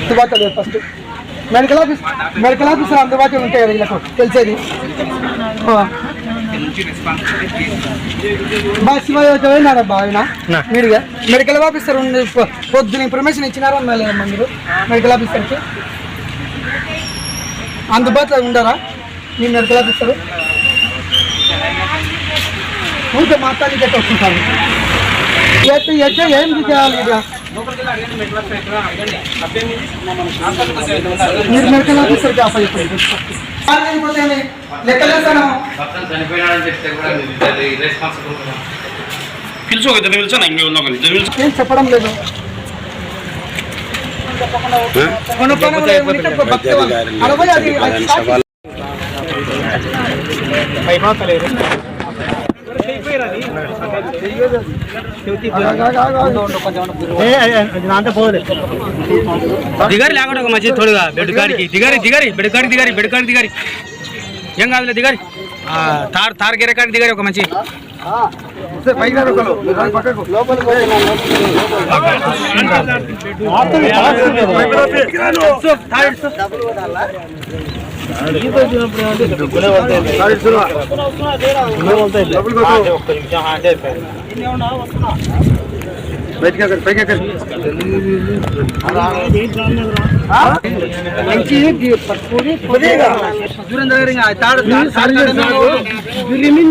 అందుబాటులో లేదు first medical office medical officer అందుబాటులో ఉంటాయి కదా వీళ్ళకు. తెలిసేది. ఆ. బా శివయ్య బాగా మీరుగా. మెడికల్ ఆఫీసర్ ఉండి పొద్దున ఇన్ఫర్మేషన్ ఇచ్చినారా మీరు? మెడికల్ ఆఫీసర్కి అందుబాటులో ఉండరా? మీ మెడికల్ ఆఫీసర్ ఊరికే మాట్లాడి వస్తుంటారు ఎట్టు ఎట్టు ఏం చేయాలి ఇక మీరు మెడికల్ ఆఫీసర్కి ఆఫర్ చెప్పండి లెక్కలేసాను పక్కన చనిపోయినాడని చెప్తే కూడా ఇది రెస్పాన్సిబుల్ పిలుచు ఒక ఇద్దరు పిలిచాను ఇంక ఉన్న ఒక ఇద్దరు పిలిచు ఏం చెప్పడం లేదు కొన్ని పనులు ఉంటే భక్తి వాళ్ళు. అరవై అది అది స్టార్ట్ దిగారి లేకుండా ఒక మంచి తోడుగా. బెడ్ కాడికి దిగారి దిగారి బెడ్ కాడికి దిగారి బెడ్ కాడికి దిగారి. ఏం కాదులే దిగారి. ఆ, తార్ తార్ గిర కాడికి దిగారి ఒక మంచి దూరం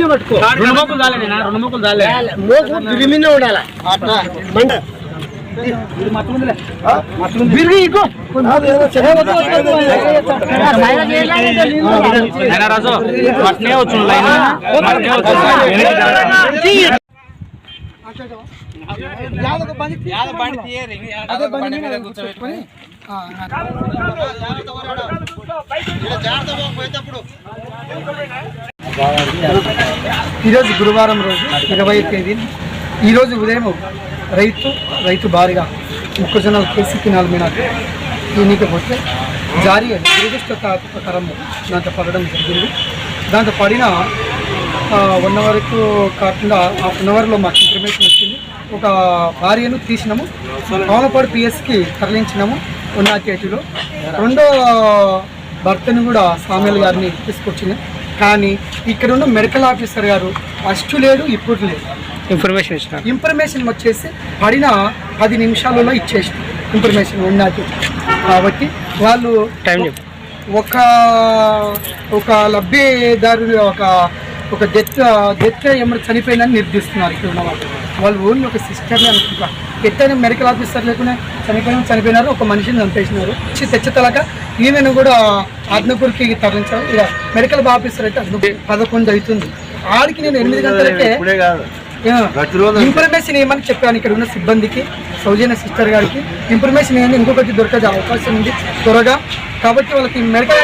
పట్టుకో. రెండు మొక్కలు దాలే రెండు మొక్కలు దాలే అయినా రాజు పట్నే వచ్చు లైన్ బండి అదే బండి మీద కూర్చోబెట్టుకొని, ఈరోజు గురువారం రోజు ఇరవై తేదీ ఈరోజు ఉదయం రైతు రైతు భారీగా మొక్కజొన్నలు కేసీ కినాల మీద క్లినిక్ పోతే జారీ నిర్దిష్ట కా- దాంతో పడడం జరిగింది దాంతో పడిన వన్ అవర్కు కాకుండా హాఫ్ అన్ అవర్లో మాకు ఇన్ఫర్మేషన్ వచ్చింది ఒక భార్యను తీసినాము పాములపాడు పిఎస్కి తరలించినాము ఉన్నకేటిలో రెండో భర్తను కూడా సామ్యుల్ గారిని తీసుకొచ్చింది కానీ ఇక్కడ ఉన్న మెడికల్ ఆఫీసర్ గారు ఫస్ట్ లేడు ఇప్పుడు లేదు ఇన్ఫర్మేషన్ ఇచ్చిన ఇన్ఫర్మేషన్ వచ్చేసి పడిన పది నిమిషాలలో ఇచ్చేసి ఇన్ఫర్మేషన్ ఉన్నది కాబట్టి వాళ్ళు టైం చెప్పు. ఒక ఒక లబ్ధిదారు ఒక ఒక డెత్ డెత్ ఏమైనా చనిపోయిందని నిర్దిస్తున్నారు ఇక్కడ ఉన్న వాళ్ళు. వాళ్ళు ఓన్లీ ఒక సిస్టర్ని అనుకుంటారు ఎట్టైనా మెడికల్ ఆఫీసర్ లేకుండా చనిపోయిన చనిపోయినారు ఒక మనిషిని చంపేసినారు. వచ్చి తెచ్చతలక ఈమెను కూడా ఆత్మకూరికి తరలించారు. ఇక మెడికల్ ఆఫీసర్ అయితే పదకొండు అవుతుంది. ఆడికి నేను ఎనిమిది గంటలకే ఇన్ఫర్మేషన్ ఏమని చెప్పాను ఇక్కడ ఉన్న సిబ్బందికి సౌజన్య సిస్టర్ గారికి. ఇన్ఫర్మేషన్ ఏంది ఇంకొకటి దొరికే అవకాశం ఉంది. త్వరగా. కాబట్టి వాళ్ళకి మెడికల్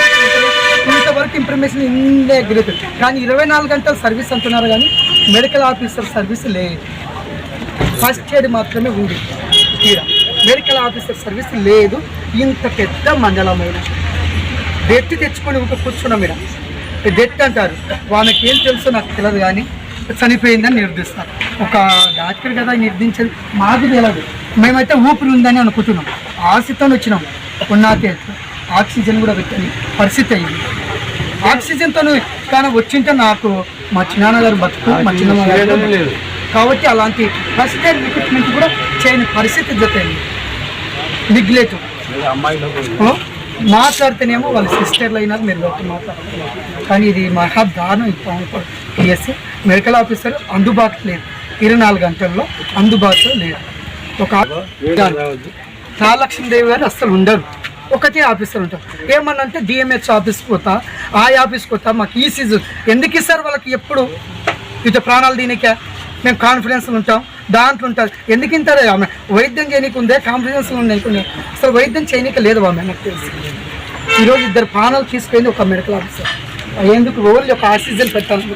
ఇంతవరకు ఇన్ఫర్మేషన్ ఇందే గ్రేట్ కానీ ఇరవై నాలుగు గంటల సర్వీస్ అంటున్నారు కానీ మెడికల్ ఆఫీసర్ సర్వీస్ లేదు. ఫస్ట్ ఎయిడ్ మాత్రమే ఉంది. ఇక్కడ మెడికల్ ఆఫీసర్ సర్వీస్ లేదు. ఇంత పెద్ద మండలమైన డెట్ తెచ్చుకొని ఒక కూర్చున్నాం ఇక్కడ డెట్ అంటారు. వాళ్ళకి ఏం తెలుసో నాకు తెలియదు కానీ చనిపోయిందని నిర్దిస్తారు ఒక డాక్టర్ కదా నిర్దించేది మాకు తెలియదు మేమైతే ఊపిరి ఉందని అనుకుంటున్నాం. ఆశతో వచ్చినాం. ఉన్నాకే ఆక్సిజన్ కూడా పెట్టని పరిస్థితి అయింది. ఆక్సిజన్తో కానీ వచ్చింటే నాకు మా చిన్నాన్న గారు బతుకు మా లేదు. కాబట్టి అలాంటి ఫస్ట్ ఎయిడ్ రిక్రూట్మెంట్ కూడా చేయని పరిస్థితి జరుగుతుంది నిగ్లెట్ మాట్లాడితేనేమో వాళ్ళ సిస్టర్లు అయినా మీరు బట్టి మాట్లాడుతున్నారు. కానీ ఇది మహా దారుణం పిఎస్సి మెడికల్ ఆఫీసర్ అందుబాటులో లేదు. ఇరవై నాలుగు గంటల్లో అందుబాటులో లేదు. ఒక రాలక్ష్మీదేవి గారు అస్సలు ఉండరు. ఒకటే ఆఫీసర్ ఉంటారు. ఏమన్నా అంటే డిఎంహెచ్ ఆఫీస్కి పోతా ఆ ఆఫీస్కి పోతా మాకు ఈ సీజన్ ఎందుకు ఇస్తారు వాళ్ళకి ఎప్పుడు? ఇటు ప్రాణాలు దీనికే మేము కాన్ఫిడెన్స్ ఉంటాం. దాంట్లో ఉంటారు. ఎందుకు ఇంటారు ఆమె? వైద్యం చేయనీకి ఉందే కాన్ఫిడెన్స్ ఉన్నాయి అసలు వైద్యం చేయనీకి లేదు ఆమె నాకు తెలుసు. ఈరోజు ఇద్దరు ప్రాణాలు తీసుకుపోయింది ఒక మెడికల్ ఆఫీసర్. ఎందుకు ఓన్లీ ఒక ఆక్సిజన్ పెట్టాలి.